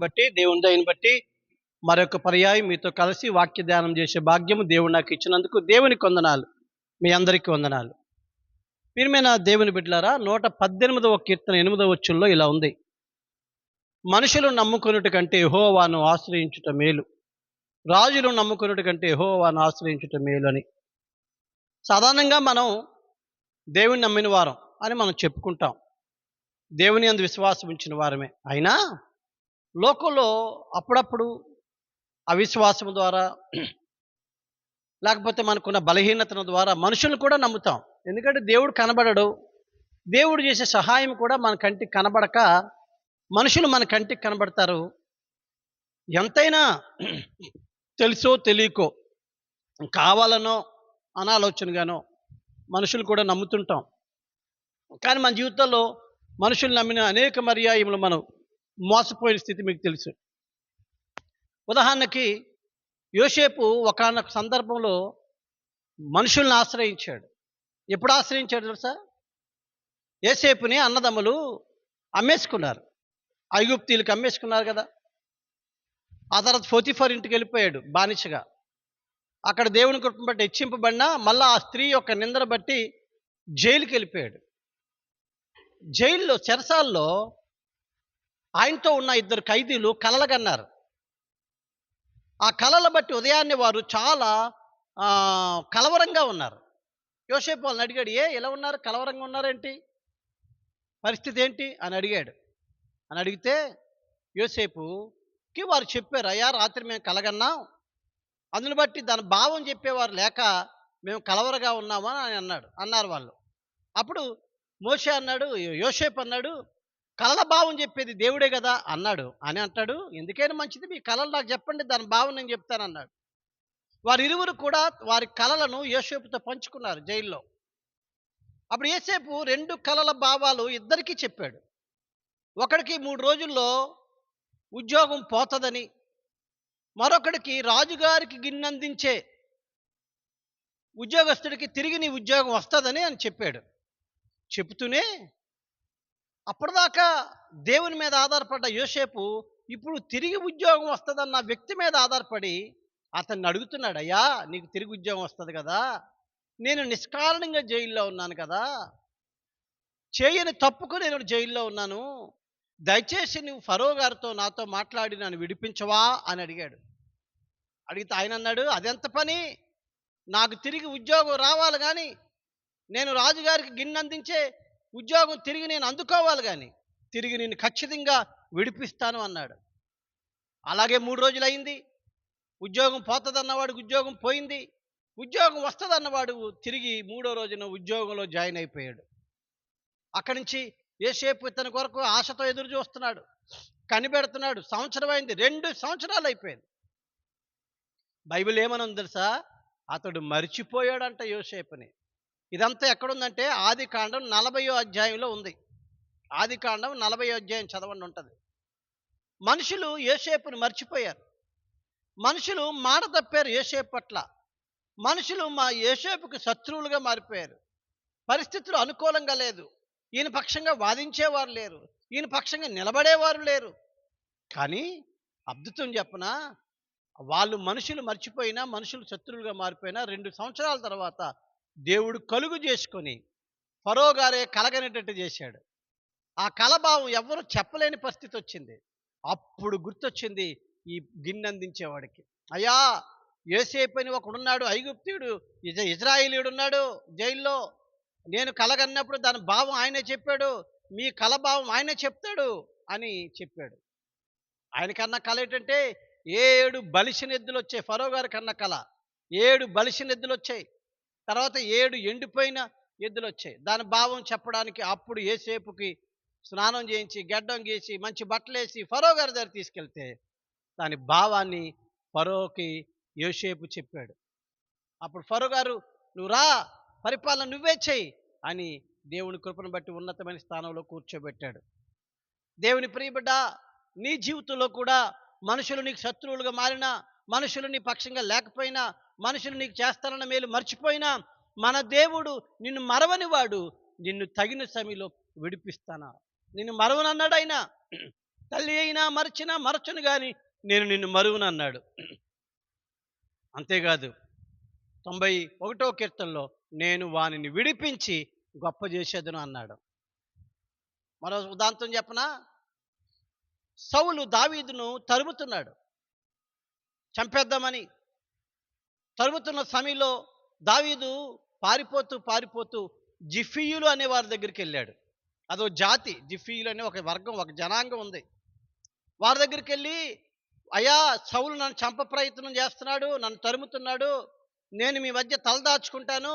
బట్టి దేవుని దయని బట్టి మరొక పర్యాయం మీతో కలిసి వాక్య ధ్యానం చేసే భాగ్యము దేవుడు నాకు ఇచ్చినందుకు దేవునికి వందనాలు మీ అందరికీ వందనాలు. ప్రియమైన దేవుని బిడ్డలారా నూట పద్దెనిమిదవ కీర్తన ఎనిమిదవ వచ్చుల్లో ఇలా ఉంది. మనుషులు నమ్ముకున్నట కంటే ఆశ్రయించుట మేలు. రాజులు నమ్ముకున్నట కంటే ఆశ్రయించుట మేలు అని. సాధారణంగా మనం దేవుని నమ్మిన వారం అని మనం చెప్పుకుంటాం. దేవుని అందు విశ్వాసం ఉంచిన వారమే. అయినా లోకంలో అప్పుడప్పుడు అవిశ్వాసం ద్వారా లేకపోతే మనకున్న బలహీనతల ద్వారా మనుషులు కూడా నమ్ముతాం. ఎందుకంటే దేవుడు కనబడడు. దేవుడు చేసే సహాయం కూడా మన కంటికి కనబడక మనుషులు మన కంటికి కనబడతారు. ఎంతైనా తెలుసో తెలియకో కావాలనో అనాలోచనగానో మనుషులు కూడా నమ్ముతుంటాం. కానీ మన జీవితంలో మనుషులు నమ్మిన అనేక మర్యాయములు మనం మోసపోయిన స్థితి మీకు తెలుసు. ఉదాహరణకి యోసేపు ఒకనొక సందర్భంలో మనుషుల్ని ఆశ్రయించాడు. ఎప్పుడు ఆశ్రయించాడు తెలుసా? యోసేపుని అన్నదమ్ములు అమ్మేసుకున్నారు. ఐగుప్తీలకు అమ్మేసుకున్నారు కదా. ఆ తర్వాత ఫోతిఫర్ ఇంటికి వెళ్ళిపోయాడు బానిసగా. అక్కడ దేవుని కృపను బట్టి హెచ్చింపబడినా మళ్ళా ఆ స్త్రీ యొక్క నిందను బట్టి జైలుకి వెళ్ళిపోయాడు. జైల్లో చెరసాల్లో ఆయనతో ఉన్న ఇద్దరు ఖైదీలు కలలగన్నారు. ఆ కళలు బట్టి ఉదయాన్నే వారు చాలా కలవరంగా ఉన్నారు. యోసేపు వాళ్ళని అడిగాడు ఏ ఎలా ఉన్నారు? కలవరంగా ఉన్నారేంటి? పరిస్థితి ఏంటి అని అడిగాడు. అని అడిగితే యోసేపుకి వారు చెప్పారు అయ్యా రాత్రి మేము కలగన్నాం. అందుని బట్టి దాని భావం చెప్పేవారు లేక మేము కలవరగా ఉన్నామని అని అన్నాడు. అన్నారు వాళ్ళు. అప్పుడు మోషే అన్నాడు యోసేపు అన్నాడు కలల భావం చెప్పేది దేవుడే కదా అన్నాడు. అని అంటాడు. ఎందుకైనా మంచిది. మీ కళలు నాకు చెప్పండి. దాని భావం నేను చెప్తానన్నాడు వారి ఇరువురు కూడా వారి కళలను యోసేపుతో పంచుకున్నారు జైల్లో. అప్పుడు ఏసేపు రెండు కళల భావాలు ఇద్దరికీ చెప్పాడు. ఒకడికి మూడు రోజుల్లో ఉద్యోగం పోతుందని మరొకడికి రాజుగారికి గిన్నందించే ఉద్యోగస్తుడికి తిరిగి నీ ఉద్యోగం వస్తుందని అని చెప్పాడు. చెబుతూనే అప్పటిదాకా దేవుని మీద ఆధారపడ్డ యోసేపు ఇప్పుడు తిరిగి ఉద్యోగం వస్తుందన్న వ్యక్తి మీద ఆధారపడి అతన్ని అడుగుతున్నాడు అయ్యా నీకు తిరిగి ఉద్యోగం వస్తుంది కదా నేను నిష్కారణంగా జైల్లో ఉన్నాను కదా చేయని తప్పుకు నేను జైల్లో ఉన్నాను దయచేసి నువ్వు ఫరో గారితో నాతో మాట్లాడి నన్ను విడిపించవా? అని అడిగాడు. అడిగితే ఆయన అన్నాడు అదెంత పని? నాకు తిరిగి ఉద్యోగం రావాలి కానీ నేను రాజుగారికి గిన్నె అందించే ఉద్యోగం తిరిగి నేను అందుకోవాలి కానీ తిరిగి నేను ఖచ్చితంగా విడిపిస్తాను అన్నాడు. అలాగే మూడు రోజులు అయింది ఉద్యోగం పోతుందన్నవాడికి ఉద్యోగం పోయింది. ఉద్యోగం వస్తుందన్నవాడు తిరిగి మూడో రోజున ఉద్యోగంలో జాయిన్ అయిపోయాడు. అక్కడి నుంచి ఏసేపు ఇతని కొరకు ఆశతో ఎదురు చూస్తున్నాడు. కనిపెడుతున్నాడు. సంవత్సరం అయింది. రెండు సంవత్సరాలు అయిపోయింది. బైబిల్ ఏమని ఉంది తెలుసా? అతడు మరిచిపోయాడంట యోసేపుని. ఇదంతా ఎక్కడుందంటే ఆది కాండం నలభయో అధ్యాయంలో ఉంది. ఆది కాండం నలభయో అధ్యాయం చదవండి ఉంటుంది. మనుషులు ఏసేపుని మర్చిపోయారు. మనుషులు మాట తప్పారు ఏసేపు పట్ల. మనుషులు మా ఏసేపుకి శత్రువులుగా మారిపోయారు. పరిస్థితులు అనుకూలంగా లేదు. ఈయన పక్షంగా వాదించేవారు లేరు. ఈయన పక్షంగా నిలబడేవారు లేరు. కానీ అద్భుతం చెప్పన వాళ్ళు మనుషులు మర్చిపోయినా మనుషులు శత్రువులుగా మారిపోయినా రెండు సంవత్సరాల తర్వాత దేవుడు కలుగు చేసుకొని ఫరో గారే కలగనేటట్టు చేశాడు. ఆ కలభావం ఎవరు చెప్పలేని పరిస్థితి వచ్చింది. అప్పుడు గుర్తొచ్చింది ఈ గిన్నె అందించేవాడికి. అయ్యా ఏసేపని ఒకడున్నాడు ఐగుప్తుడు ఇజ ఇజ్రాయిలీడున్నాడు జైల్లో. నేను కలగన్నప్పుడు దాని భావం ఆయనే చెప్పాడు మీ కలభావం ఆయనే చెప్తాడు అని చెప్పాడు. ఆయన కన్నా కళ ఏంటంటే ఏడు బలిసిన ఎద్దులు వచ్చాయి ఫరో గారి కన్న కళ ఏడు బలిసిన ఎద్దులు వచ్చాయి తర్వాత ఏడు ఎండిపోయిన ఎద్దులు వచ్చాయి దాని భావం చెప్పడానికి అప్పుడు ఏసేపుకి స్నానం చేయించి గడ్డం గీసి మంచి బట్టలు వేసి ఫరో గారి దగ్గర తీసుకెళ్తే దాని భావాన్ని ఫరోకి యోసేపు చెప్పాడు. అప్పుడు ఫరో గారు నువ్వు రా పరిపాలన నువ్వే చెయ్యి అని దేవుని కృపను బట్టి ఉన్నతమైన స్థానంలో కూర్చోబెట్టాడు. దేవుని ప్రియబిడ్డ నీ జీవితంలో కూడా మనుషులు నీకు శత్రువులుగా మారినా మనుషులు నీ పక్షంగా లేకపోయినా మనుషులు నీకు చేస్తానన్న మేలు మర్చిపోయినా మన దేవుడు నిన్ను మరవని వాడు నిన్ను తగిన సమయంలో విడిపిస్తానా? నిన్ను మరవనన్నాడు ఆయన. తల్లి అయినా మరచినా మరచును కానీ నేను నిన్ను మరువునన్నాడు. అంతేకాదు తొంభై ఒకటో కీర్తనలో నేను వానిని విడిపించి గొప్ప చేసేదను అన్నాడు. మరో ఉదాంతం చెప్పనా? సౌలు దావీదును తరుముతున్నాడు. చంపేద్దామని తరుముతున్న సమయంలో దావీదు పారిపోతూ పారిపోతూ జిఫీయులు అనే వారి దగ్గరికి వెళ్ళాడు. అదో జాతి జిఫీయులు అనే ఒక వర్గం ఒక జనాంగం ఉంది. వారి దగ్గరికి వెళ్ళి అయా సౌలు నన్ను చంప ప్రయత్నం చేస్తున్నాడు నన్ను తరుముతున్నాడు నేను మీ మధ్య తలదాచుకుంటాను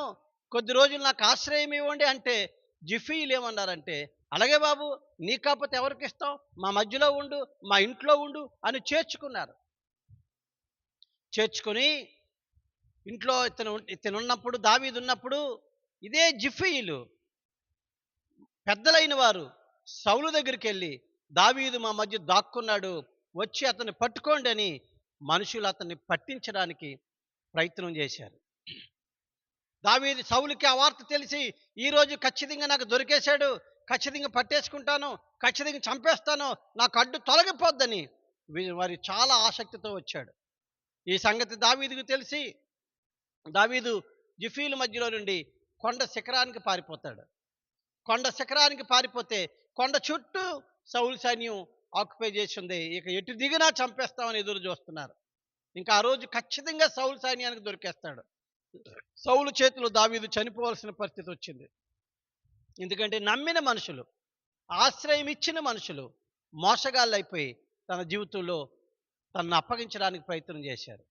కొద్ది రోజులు నాకు ఆశ్రయం ఇవ్వండి అంటే జిఫీయులు ఏమన్నారంటే అలాగే బాబు నీ కాకపోతే ఎవరికి ఇస్తాం మా మధ్యలో ఉండు మా ఇంట్లో ఉండు అని చేర్చుకున్నారు. చేర్చుకొని ఇంట్లో ఇతను ఇతను ఉన్నప్పుడు దావీదు ఉన్నప్పుడు ఇదే జిఫీలు. పెద్దలైన వారు సౌలు దగ్గరికి వెళ్ళి దావీదు మా మధ్య దాక్కున్నాడు వచ్చి అతన్ని పట్టుకోండి అని మనుషులు అతన్ని పట్టించడానికి ప్రయత్నం చేశారు. దావీదు సౌలుకి ఆ వార్త తెలిసి ఈరోజు ఖచ్చితంగా నాకు దొరికేశాడు ఖచ్చితంగా పట్టేసుకుంటాను ఖచ్చితంగా చంపేస్తాను నాకు అడ్డు తొలగిపోద్దని వారి చాలా ఆసక్తితో వచ్చాడు. ఈ సంగతి దావీదుకు తెలిసి దావీదు జిఫీల మధ్యలో నుండి కొండ శిఖరానికి పారిపోతాడు. కొండ శిఖరానికి పారిపోతే కొండ చుట్టూ సౌలు సైన్యం ఆక్యుపై చేసింది ఇక ఎటు దిగినా చంపేస్తామని ఎదురు చూస్తున్నారు. ఇంకా ఆ రోజు ఖచ్చితంగా సౌలు సైన్యానికి దొరికేస్తాడు. సౌలు చేతిలో దావీదు చనిపోవాల్సిన పరిస్థితి వచ్చింది. ఎందుకంటే నమ్మిన మనుషులు ఆశ్రయం ఇచ్చిన మనుషులు మోసగాళ్ళు అయిపోయి తన జీవితంలో తనను అప్పగించడానికి ప్రయత్నం చేశారు.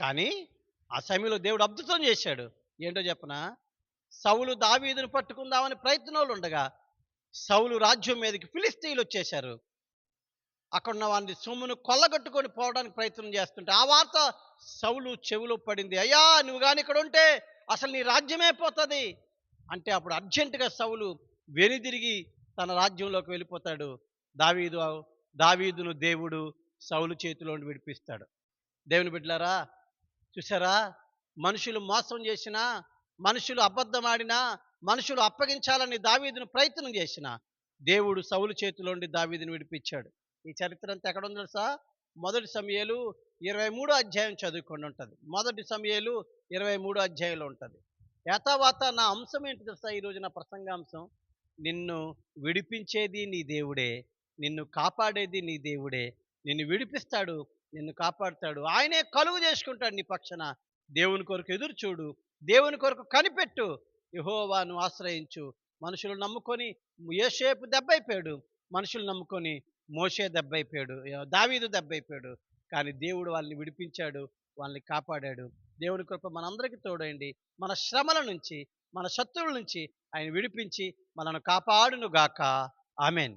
కానీ ఆ సమయంలో దేవుడు అద్భుతం చేశాడు. ఏంటో చెప్పనా? సౌలు దావీదును పట్టుకుందామని ప్రయత్నంలో ఉండగా సౌలు రాజ్యం మీదకి ఫిలిస్తీన్లు వచ్చేశారు. అక్కడున్న వారిని సొమ్మును కొల్లగొట్టుకొని పోవడానికి ప్రయత్నం చేస్తుంటే ఆ వార్త సౌలు చెవిలో పడింది. అయ్యా నువ్వు కానీ ఇక్కడ ఉంటే అసలు నీ రాజ్యమే పోతుంది అంటే అప్పుడు అర్జెంటుగా సౌలు వెనుదిరిగి తన రాజ్యంలోకి వెళ్ళిపోతాడు. దావీదు దావీదును దేవుడు సౌలు చేతిలో విడిపిస్తాడు. దేవుని బిడ్డలారా చూసారా మనుషులు మోసం చేసినా మనుషులు అబద్ధమాడినా మనుషులు అప్పగించాలని దావీదును ప్రయత్నం చేసిన దేవుడు సౌలు చేతిలోండి దావీదును విడిపించాడు. ఈ చరిత్ర అంతా ఎక్కడ ఉంది తెలుసా? మొదటి సమయాలు ఇరవై మూడో అధ్యాయం చదువుకొని ఉంటుంది. మొదటి సమయాలు ఇరవై మూడో అధ్యాయంలో ఉంటుంది. యథావాత నా అంశం ఏంటి తెలుసా? ఈరోజు నా ప్రసంగాంశం నిన్ను విడిపించేది నీ దేవుడే నిన్ను కాపాడేది నీ దేవుడే నిన్ను విడిపిస్తాడు నిన్ను కాపాడుతాడు. ఆయనే కలుగు చేసుకుంటాడు నీ పక్షన. దేవుని కొరకు ఎదురు చూడు దేవుని కొరకు కనిపెట్టు. యహోవాను ఆశ్రయించు. మనుషులు నమ్ముకొని ఏసేపు దెబ్బైపోయాడు. మనుషులు నమ్ముకొని మోషే దెబ్బైపోయాడు. దావీదు దెబ్బైపోయాడు. కానీ దేవుడు వాళ్ళని విడిపించాడు వాళ్ళని కాపాడాడు. దేవుని కృప మనందరికీ తోడండి మన శ్రమల నుంచి మన శత్రువుల నుంచి ఆయన విడిపించి మనను కాపాడును గాక ఆమెన్.